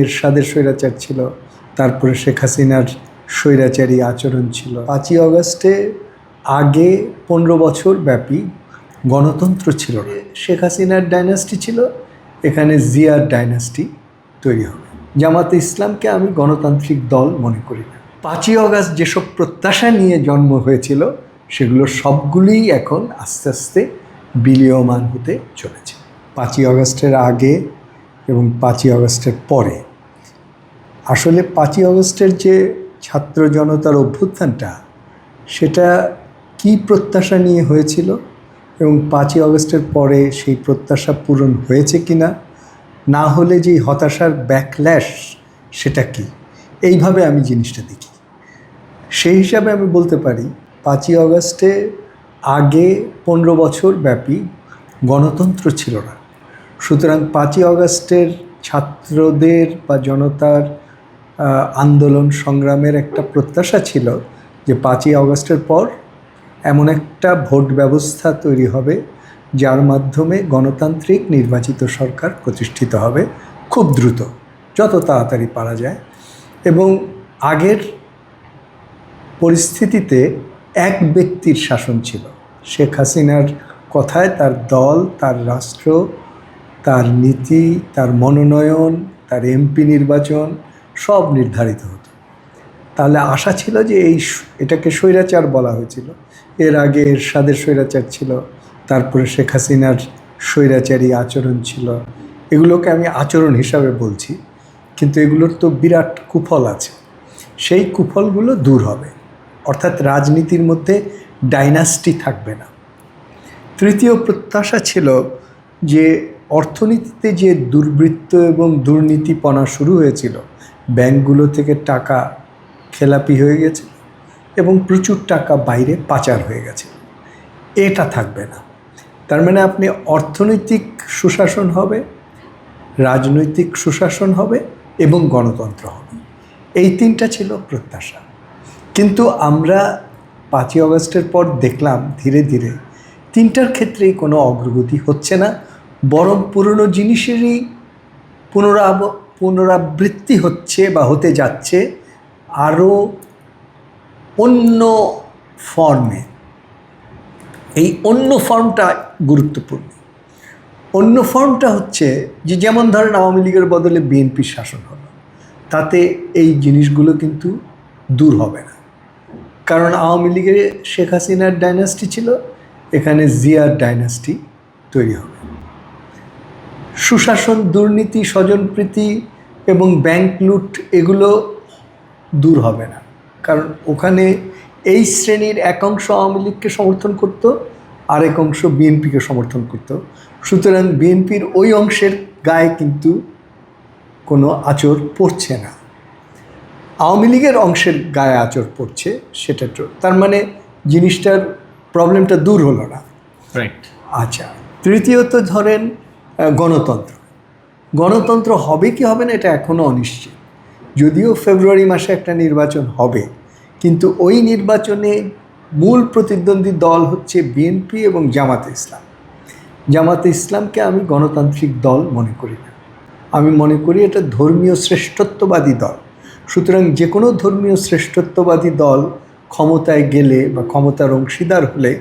এরশাদের স্বৈরাচার ছিল। তারপরে শেখ হাসিনার স্বৈরাচারী আচরণ ছিল। পাঁচই অগস্টে আগে পনেরো বছর ব্যাপী গণতন্ত্র ছিল শেখ হাসিনার ডাইনাস্টি ছিল, এখানে জিয়ার ডাইনাস্টি তৈরি হবে। জামাতে ইসলামকে আমি গণতান্ত্রিক দল মনে করি না। পাঁচই অগস্ট যেসব প্রত্যাশা নিয়ে জন্ম হয়েছিল, সেগুলো সবগুলিই এখন আস্তে আস্তে বিলীয়মান হতে চলেছে। পাঁচই অগস্টের আগে এবং পাঁচই অগস্টের পরে। আসলে পাঁচই অগস্টের যে ছাত্র জনতার অভ্যুত্থানটা, সেটা কি প্রত্যাশা নিয়ে হয়েছিল এবং পাঁচই অগস্টের পরে সেই প্রত্যাশা পূরণ হয়েছে কি না না হলে যে হতাশার ব্যাকল্যাশ সেটা কি? এইভাবে আমি জিনিসটা দেখি। সেই হিসাবে আমি বলতে পারি, পাঁচই অগস্টে আগে পনেরো বছর ব্যাপী গণতন্ত্র ছিল না। সুতরাং পাঁচই অগস্টের ছাত্রদের বা জনতার আন্দোলন সংগ্রামের একটা প্রত্যাশা ছিল যে পাঁচই অগস্টের পর এমন একটা ভোট ব্যবস্থা তৈরি হবে যার মাধ্যমে গণতান্ত্রিক নির্বাচিত সরকার প্রতিষ্ঠিত হবে খুব দ্রুত, যত তাড়াতাড়ি পারা যায়। এবং আগের পরিস্থিতিতে এক ব্যক্তির শাসন ছিল, শেখ হাসিনার কথায় তার দল, তার রাষ্ট্র তার নীতি, তার মনোনয়ন, তার এমপি নির্বাচন সব নির্ধারিত হতো। তাহলে আশা ছিল যে এই এটাকে স্বৈরাচার বলা হয়েছিল। এর আগে এরশাদের স্বৈরাচার ছিল, তারপরে শেখ হাসিনার স্বৈরাচারী আচরণ ছিল। এগুলোকে আমি আচরণ হিসাবে বলছি, কিন্তু এগুলোর তো বিরাট কুফল আছে। সেই কুফলগুলো দূর হবে। অর্থাৎ রাজনীতির মধ্যে ডাইনাস্টি থাকবে না। তৃতীয় প্রত্যাশা ছিল যে অর্থনীতিতে যে দুর্বৃত্ত এবং দুর্নীতিপনা শুরু হয়েছিল, ব্যাংকগুলো থেকে টাকা খেলাপি হয়ে গেছে এবং প্রচুর টাকা বাইরে পাচার হয়ে গেছে। এটা থাকবে না। তার মানে আপনি অর্থনৈতিক সুশাসন হবে, রাজনৈতিক সুশাসন হবে এবং গণতন্ত্র হবে। এই তিনটা ছিল প্রত্যাশা। কিন্তু আমরা পাঁচই অগস্টের পর দেখলাম ধীরে ধীরে তিনটার ক্ষেত্রেই কোনো অগ্রগতি হচ্ছে না। বরং পুরনো জিনিসেরই পুনরাব, পুনরাবৃত্তি হচ্ছে বা হতে যাচ্ছে আরও অন্য ফর্মে এই অন্য ফর্মটা গুরুত্বপূর্ণ। অন্য ফর্মটা হচ্ছে যে, যেমন ধরেন আওয়ামী লীগের বদলে বিএনপির শাসন হলো, তাতে এই জিনিসগুলো কিন্তু দূর হবে না। কারণ আওয়ামী লীগের শেখ হাসিনার ডাইনাস্টি ছিল, এখানে জিয়ার ডাইনাস্টি তৈরি হবে। সুশাসন দুর্নীতি স্বজনপ্রীতি এবং ব্যাংক লুট এগুলো দূর হবে না। কারণ ওখানে এই শ্রেণির এক অংশ আওয়ামী লীগকে সমর্থন করত আরেক অংশ বিএনপিকে সমর্থন করত। সুতরাং বিএনপির ওই অংশের গায়ে কিন্তু কোনো আচর পড়ছে না। আওয়ামী লীগের অংশের গায়ে আচর পড়ছে সেটা তো তার মানে জিনিসটার প্রবলেমটা দূর হলো না। রাইট আচ্ছা তৃতীয়ত ধরেন গণতন্ত্র। গণতন্ত্র হবে কি হবে না এটা এখনও অনিশ্চিত। যদিও ফেব্রুয়ারি মাসে একটা নির্বাচন হবে, কিন্তু ওই নির্বাচনে মূল প্রতিদ্বন্দ্বী দল হচ্ছে বিএনপি এবং জামাতে ইসলাম। জামাতে ইসলামকে আমি গণতান্ত্রিক দল মনে করি না। আমি মনে করি এটা ধর্মীয় শ্রেষ্ঠত্ববাদী দল। সুতরাং যে কোনো ধর্মীয় শ্রেষ্ঠত্ববাদী দল ক্ষমতায় গেলে বা ক্ষমতার অংশীদার হলে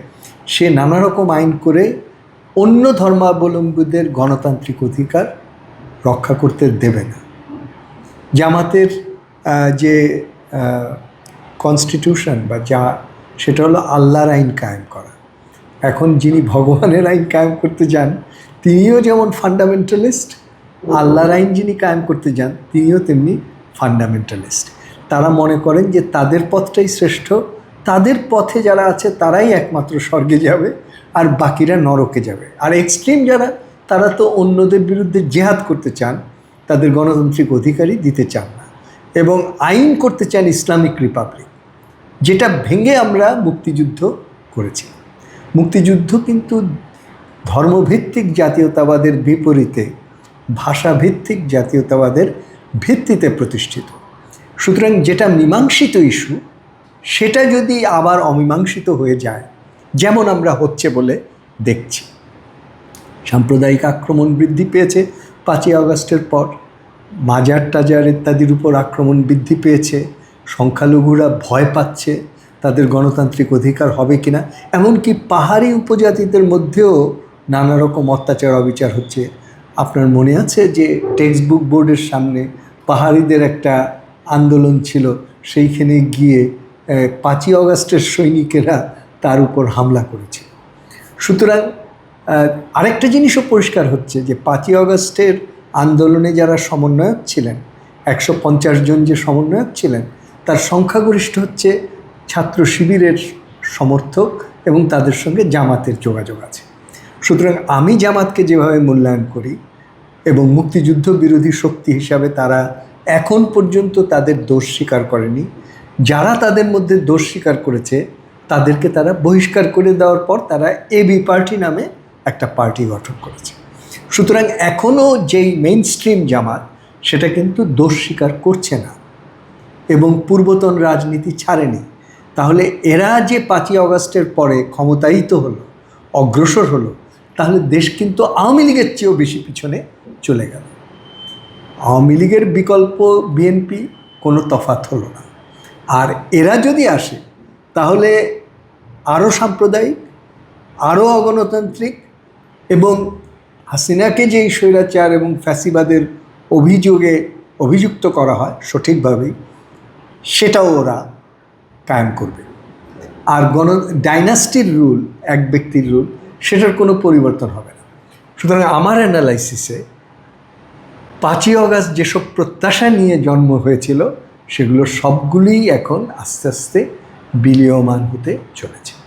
সে নানা রকম আইন করে অন্য ধর্মাবলম্বীদের গণতান্ত্রিক অধিকার রক্ষা করতে দেবে না। জামাতের যে কনস্টিটিউশন বা যা, সেটা হলো আল্লাহর আইন কায়েম করা। এখন যিনি ভগবানের আইন কায়েম করতে যান, তিনিও যেমন ফান্ডামেন্টালিস্ট আল্লাহর আইন যিনি কায়েম করতে যান, তিনিও তেমনি ফান্ডামেন্টালিস্ট তারা মনে করেন যে তাদের পথটাই শ্রেষ্ঠ, তাদের পথে যারা আছে তারাই একমাত্র স্বর্গে যাবে। আর বাকিরা নরকে যাবে। আর এক্সট্রিম যারা, তারা তো অন্যদের বিরুদ্ধে জেহাদ করতে চান, তাদের গণতান্ত্রিক অধিকারই দিতে চান না। এবং আইন করতে চান ইসলামিক রিপাবলিক, যেটা ভেঙে আমরা মুক্তিযুদ্ধ করেছি। মুক্তিযুদ্ধ কিন্তু ধর্মভিত্তিক জাতীয়তাবাদের বিপরীতে, ভাষাভিত্তিক জাতীয়তাবাদের ভিত্তিতে প্রতিষ্ঠিত। সুতরাং যেটা মীমাংসিত ইস্যু সেটা যদি আবার অমীমাংসিত হয়ে যায় যেমন আমরা হচ্ছে বলে দেখছি। সাম্প্রদায়িক আক্রমণ বৃদ্ধি পেয়েছে, পাঁচই আগস্টের পর। মাজার টাজার ইত্যাদির উপর আক্রমণ বৃদ্ধি পেয়েছে। সংখ্যালঘুরা ভয় পাচ্ছে, তাদের গণতান্ত্রিক অধিকার হবে কিনা। এমনকি পাহাড়ি উপজাতিদের মধ্যেও নানা রকম অত্যাচার, অবিচার হচ্ছে। আপনার মনে আছে যে টেক্সট বুক বোর্ডের সামনে পাহাড়িদের একটা আন্দোলন ছিল? সেইখানে গিয়ে পাঁচই অগাস্টের সৈনিকেরা তার উপর হামলা করেছে সুতরাং আরেকটা জিনিসও পরিষ্কার হচ্ছে যে পাঁচই অগস্টের আন্দোলনে যারা সমন্বয়ক ছিলেন, একশো পঞ্চাশ জন যে সমন্বয়ক ছিলেন, তার সংখ্যাগরিষ্ঠ হচ্ছে ছাত্র শিবিরের সমর্থক এবং তাদের সঙ্গে জামাতের যোগাযোগ আছে। সুতরাং আমি জামাতকে যেভাবে মূল্যায়ন করি এবং মুক্তিযুদ্ধ বিরোধী শক্তি হিসাবে তারা এখন পর্যন্ত তাদের দোষ স্বীকার করেনি, যারা তাদের মধ্যে দোষ স্বীকার করেছে তাদেরকে তারা বহিষ্কার করে দেওয়ার পর তারা এবি পার্টি নামে একটা পার্টি গঠন করেছে। সুতরাং এখনও যেই মেইন স্ট্রিম জামাত, সেটা কিন্তু দোষ স্বীকার করছে না এবং পূর্বতন রাজনীতি ছাড়েনি। তাহলে এরা যে পাঁচই অগস্টের পরে ক্ষমতায়িত হলো, অগ্রসর হলো, তাহলে দেশ কিন্তু আওয়ামী লীগের চেয়েও বেশি পিছনে চলে গেল। আওয়ামী লীগের বিকল্প বিএনপি কোনো তফাৎ হলো না। আর এরা যদি আসে তাহলে আরও সাম্প্রদায়িক আরও অগণতান্ত্রিক এবং হাসিনাকে যেই স্বৈরাচার এবং ফ্যাসিবাদের অভিযোগে অভিযুক্ত করা হয় সঠিকভাবেই সেটাও ওরা কায়েম করবে। আর গণ, ডাইনাস্টির রুল, এক ব্যক্তির রুল, সেটার কোনো পরিবর্তন হবে না। সুতরাং আমার অ্যানালাইসিসে পাঁচই অগাস্ট যেসব প্রত্যাশা নিয়ে জন্ম হয়েছিল, সেগুলো সবগুলিই এখন আস্তে আস্তে বিলীয়মান হতে চলেছে।